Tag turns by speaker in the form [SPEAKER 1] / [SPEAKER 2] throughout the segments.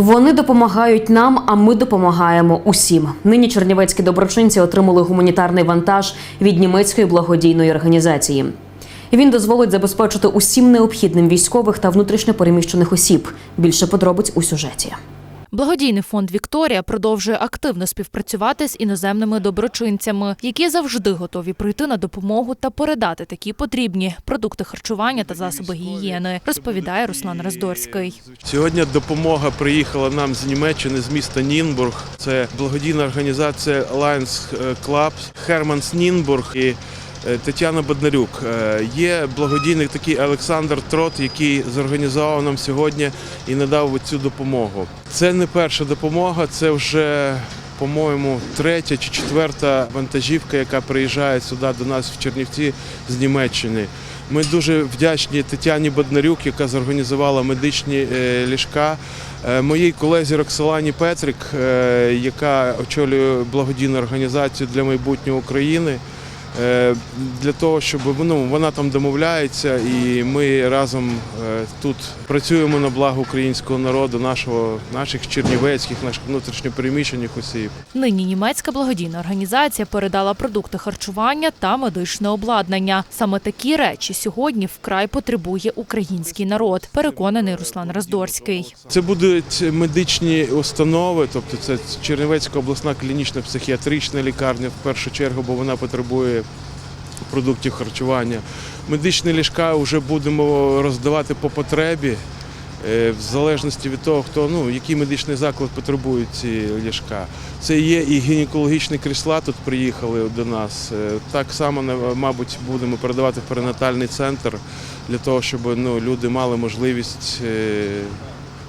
[SPEAKER 1] Вони допомагають нам, а ми допомагаємо усім. Нині чернівецькі доброчинці отримали гуманітарний вантаж від німецької благодійної організації. Він дозволить забезпечити усім необхідним військових та внутрішньопереміщених осіб. Більше подробиць у сюжеті.
[SPEAKER 2] Благодійний фонд Вікторія продовжує активно співпрацювати з іноземними доброчинцями, які завжди готові прийти на допомогу та передати такі потрібні продукти харчування та засоби гігієни, розповідає Руслан Раздорський.
[SPEAKER 3] Сьогодні допомога приїхала нам з Німеччини, з міста Нінбург. Це благодійна організація Lions Club, Херманс Нінбург і Тетяна Боднарюк. Е, Є благодійник такий Олександр Трот, який зорганізував нам сьогодні і надав цю допомогу. Це не перша допомога, це вже. По-моєму, третя чи четверта вантажівка, яка приїжджає сюди до нас в Чернівці з Німеччини. Ми дуже вдячні Тетяні Боднарюк, яка зорганізувала медичні е, ліжка. Е, Моїй колезі Роксолані Петрик, е, яка очолює благодійну організацію для майбутнього України. Е, Для того, щоб ну, вона там домовляється, і ми разом е, тут працюємо на благо українського народу, нашого, наших чернівецьких, наших внутрішньопереміщених осіб.
[SPEAKER 2] Нині німецька благодійна організація передала продукти харчування та медичне обладнання. Саме такі речі сьогодні вкрай потребує український народ. Переконаний Руслан Раздорський.
[SPEAKER 3] Це будуть медичні установи, тобто це Чернівецька обласна клінічна психіатрична лікарня в першу чергу, бо вона потребує продуктів харчування. Медичні ліжка вже будемо роздавати по потребі. е, В залежності від того, хто ну який медичний заклад потребує ці ліжка. Це є і гінекологічні крісла тут приїхали до нас. Е, Так само мабуть будемо передавати в перинатальний центр для того, щоб ну люди мали можливість е,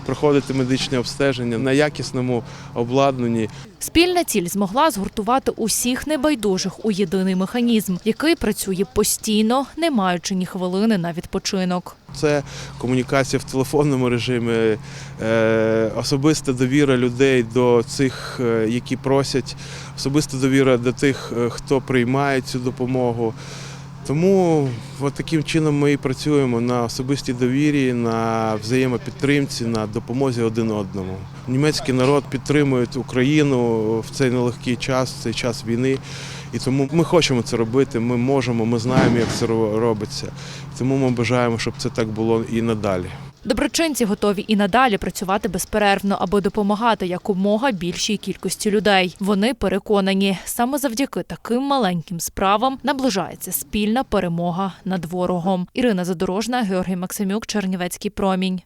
[SPEAKER 3] проходити медичне обстеження на якісному обладнанні.
[SPEAKER 2] Спільна ціль змогла згуртувати усіх небайдужих у єдиний механізм, який працює постійно, не маючи ні хвилини на відпочинок.
[SPEAKER 3] Це комунікація в телефонному режимі, е, особиста довіра людей до цих, е, які просять, особиста довіра до тих, е, хто приймає цю допомогу. Тому от таким чином ми і працюємо на особистій довірі, на взаємопідтримці, на допомозі один одному. Німецький народ підтримує Україну в цей нелегкий час, в цей час війни. І тому ми хочемо це робити, ми можемо, ми знаємо, як це робиться. Тому ми бажаємо, щоб це так було і надалі.
[SPEAKER 2] Доброчинці готові і надалі працювати безперервно, аби допомагати якомога більшій кількості людей. Вони переконані, саме завдяки таким маленьким справам наближається спільна перемога над ворогом. Ірина Задорожна, Георгій Максимюк, Чернівецький промінь.